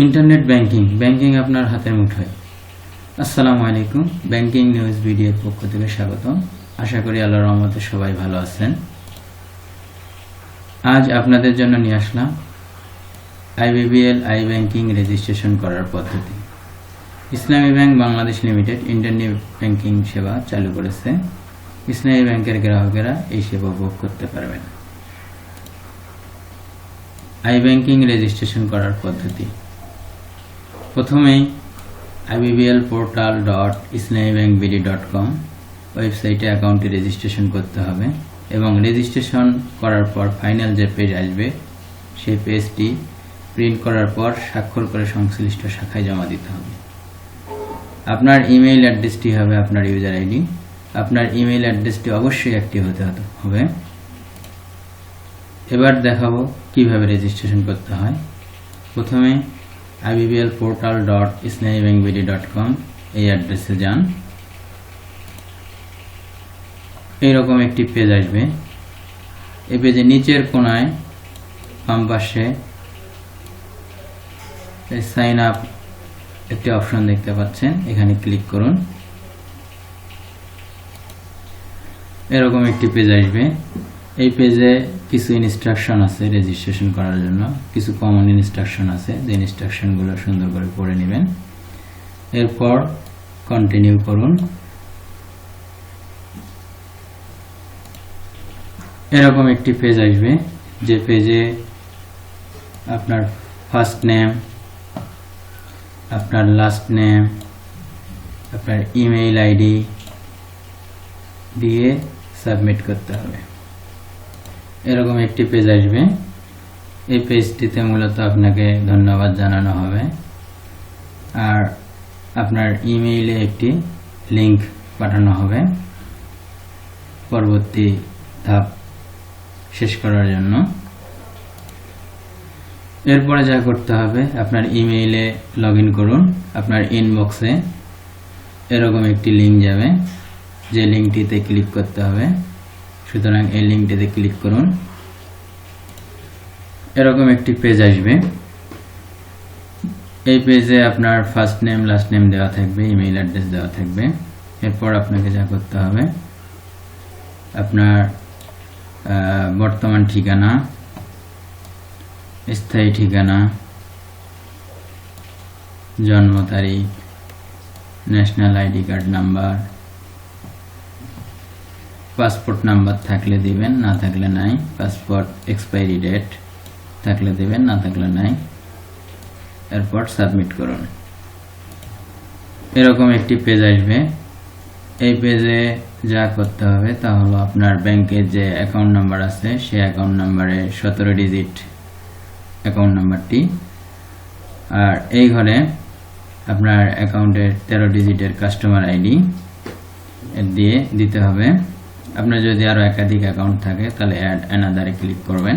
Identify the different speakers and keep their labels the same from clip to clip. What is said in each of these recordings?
Speaker 1: Internet banking banking আপনার হাতের মুঠোয়। আসসালামু আলাইকুম, ব্যাংকিং নিউজ ভিডিওর পক্ষ থেকে স্বাগতম। আশা করি আল্লাহর রহমতে সবাই ভালো আছেন। আজ আপনাদের জন্য নিয়ে আসলাম আইবিবিএল আই ব্যাংকিং রেজিস্ট্রেশন করার পদ্ধতি। Islami bank Bangladesh limited internet banking সেবা চালু করেছে। ইসলামী ব্যাংকের গ্রাহকেরা এই সেবা উপভোগ করতে পারবেন। আই ব্যাংকিং রেজিস্ট্রেশন করার পদ্ধতি। প্রথমেই IBBL portal dot Islami bank BD dot com ওয়েবসাইটে অ্যাকাউন্টে রেজিস্ট্রেশন করতে হবে এবং রেজিস্ট্রেশন করার পর ফাইনাল যে পেজ আসবে, সেই পেজটি প্রিন্ট করার পর স্বাক্ষর করে সংশ্লিষ্ট শাখায় জমা দিতে হবে। আপনার ইমেইল অ্যাড্রেসটি হবে আপনার ইউজার আইডি আপনার ইমেইল অ্যাড্রেসটি অবশ্যই অ্যাক্টিভ হতে হবে। এবার দেখাবো কীভাবে রেজিস্ট্রেশন করতে হয়। প্রথমে IBBL portal dot bank BD dot com এই অ্যাড্রেসে যান। এইরকম একটি পেজ আসবে। এই পেজে নিচের কোনায় বাম পাশে সাইন আপ একটি অপশন দেখতে পাচ্ছেন। এখানে ক্লিক করুন। এরকম একটি পেজ আসবে। এই পেজে কিছু ইনস্ট্রাকশন আছে রেজিস্ট্রেশন করার জন্য। কিছু কমন ইনস্ট্রাকশন আছে, যে ইনস্ট্রাকশনগুলো সুন্দর করে পড়ে নেবেন। এরপর কন্টিনিউ করুন। এরকম একটি পেজ আসবে, যে পেজে আপনার ফার্স্ট নেম আপনার লাস্ট নেম আপনার ইমেইল আইডি দিয়ে সাবমিট করতে হবে। এরকম একটি পেজ আসবে। এই পেজটিতে মূলত আপনাকে ধন্যবাদ জানানো হবে। আর আপনার ইমেইলে একটি লিংক পাঠানো হবে। পরবর্তী ধাপ শেষ করার জন্য। এরপরে যা করতে হবে, আপনার ইমেইলে লগ করুন। আপনার ইনবক্সে এরকম একটি লিঙ্ক যাবে। যে লিঙ্কটিতে ক্লিক করতে হবে। সুতরাং এই লিঙ্কটিতে ক্লিক করুন। এরকম একটি পেজ আসবে। এই পেজে আপনার ফার্স্ট নেম লাস্ট নেম দেওয়া থাকবে ইমেইল অ্যাড্রেস দেওয়া থাকবে। এরপর আপনাকে যা করতে হবে, আপনার বর্তমান ঠিকানা, স্থায়ী ঠিকানা, জন্ম তারিখ national ID card number passport number থাকলে দিবেন, না থাকলে নাই। পাসপোর্ট এক্সপায়ারি ডেট থাকলে দিবেন, না থাকলে নাই। এরপর সাবমিট করুন। এরকম একটি পেজ আসবে। এই পেজে যা করতে হবে তা হলো আপনার ব্যাংকের যে অ্যাকাউন্ট নাম্বার আছে, সেই অ্যাকাউন্ট নাম্বারে সতেরো ডিজিট অ্যাকাউন্ট নাম্বারটি। আর এই ঘরে আপনার অ্যাকাউন্টের তেরো ডিজিটের কাস্টমার আইডি দিয়ে দিতে হবে। আপনার যদি আরও একাধিক অ্যাকাউন্ট থাকে, তাহলে অ্যাড অ্যানাদারে ক্লিক করবেন।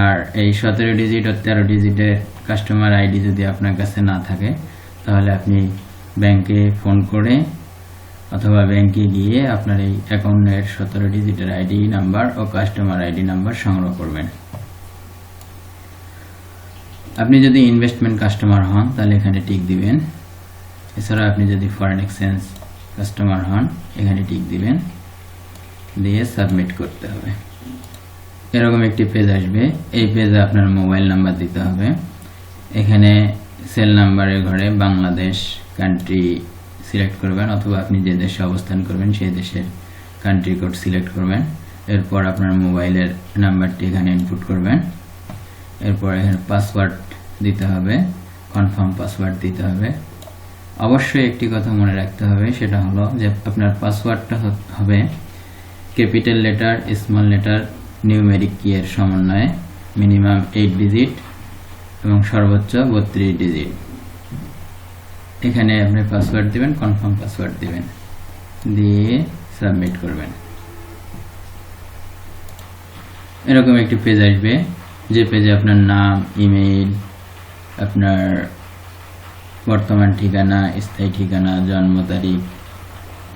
Speaker 1: আর এই সতেরো ডিজিট ও তেরো ডিজিটের কাস্টমার আইডি যদি আপনার কাছে না থাকে, তাহলে আপনি ব্যাংকে ফোন করে অথবা ব্যাংকে গিয়ে আপনার এই অ্যাকাউন্টের সতেরো ডিজিটের আইডি নাম্বার ও কাস্টমার আইডি নাম্বার সংগ্রহ করবেন। আপনি যদি ইনভেস্টমেন্ট কাস্টমার হন, তাহলে এখানে টিক দিবেন। এছাড়া আপনি যদি ফরেন এক্সচেঞ্জ কাস্টমার হন, এখানে টিক দিবেন। দিয়ে সাবমিট করতে হবে। এরকম একটি পেজ আসবে। এই পেজে আপনার মোবাইল নাম্বার দিতে হবে। এখানে সেল নাম্বারের ঘরে বাংলাদেশ কান্ট্রি সিলেক্ট করবেন অথবা আপনি যে দেশে অবস্থান করবেন সেই দেশের কান্ট্রি কোড সিলেক্ট করবেন। এরপর আপনার মোবাইলের নাম্বারটি এখানে ইনপুট করবেন। এরপর এখানে পাসওয়ার্ড দিতে হবে। কনফার্ম পাসওয়ার্ড দিতে হবে। অবশ্যই একটি কথা মনে রাখতে হবে, সেটা হলো যে আপনার পাসওয়ার্ডটা হবে capital letter, small letter, numeric কি এর সমন্বয়ে মিনিমাম এইট ডিজিট এবং সর্বোচ্চ বত্রিশ ডিজিট এখানে আপনি পাসওয়ার্ড দিবেন কনফার্ম পাসওয়ার্ড দিবেন। দিয়ে সাবমিট করবেন। এরকম একটি পেজ আসবে, যে পেজে আপনার নাম ইমেইল আপনার বর্তমান ঠিকানা, স্থায়ী ঠিকানা, জন্ম তারিখ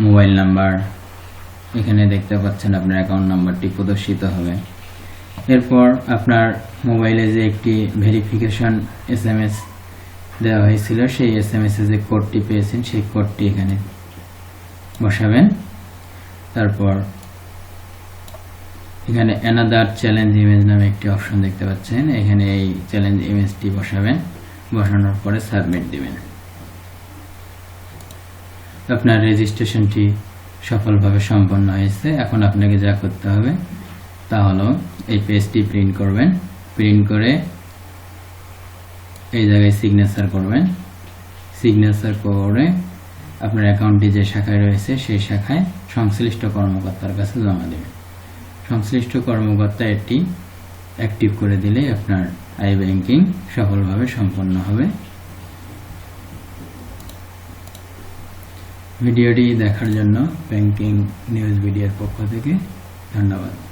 Speaker 1: মোবাইল নাম্বার এখানে দেখতে পাচ্ছেন আপনার অ্যাকাউন্ট নাম্বারটি প্রদর্শিত হবে। এরপর আপনার মোবাইলে যে একটি ভেরিফিকেশন এস এম এস দেওয়া হয়েছিল, সেই এস এম এস যে কোডটি পেয়েছেন, সেই কোডটি এখানে বসাবেন। তারপর এখানে অ্যানাদার চ্যালেঞ্জ ইমেজ নামে একটি অপশন দেখতে পাচ্ছেন। এখানে এই চ্যালেঞ্জ ইমেজটি বসাবেন, বসানোর পরে সাবমিট দিবেন। আপনার রেজিস্ট্রেশনটি সফলভাবে সম্পন্ন হয়েছে। এখন আপনাকে যা করতে হবে তা হলো এই পেজটি প্রিন্ট করবেন। প্রিন্ট করে এই জায়গায় সিগনেচার করবেন। সিগনেচার করে আপনার অ্যাকাউন্টটি যে শাখায় রয়েছে সেই শাখায় সংশ্লিষ্ট কর্মকর্তার কাছে জমা দেবেন। সংশ্লিষ্ট কর্মকর্তা এটি অ্যাক্টিভ করে দিলে আপনার আই ব্যাংকিং সফলভাবে সম্পন্ন হবে। ভিডিওটি দেখার জন্য ব্যাংকিং নিউজ ভিডিওর পক্ষ থেকে ধন্যবাদ।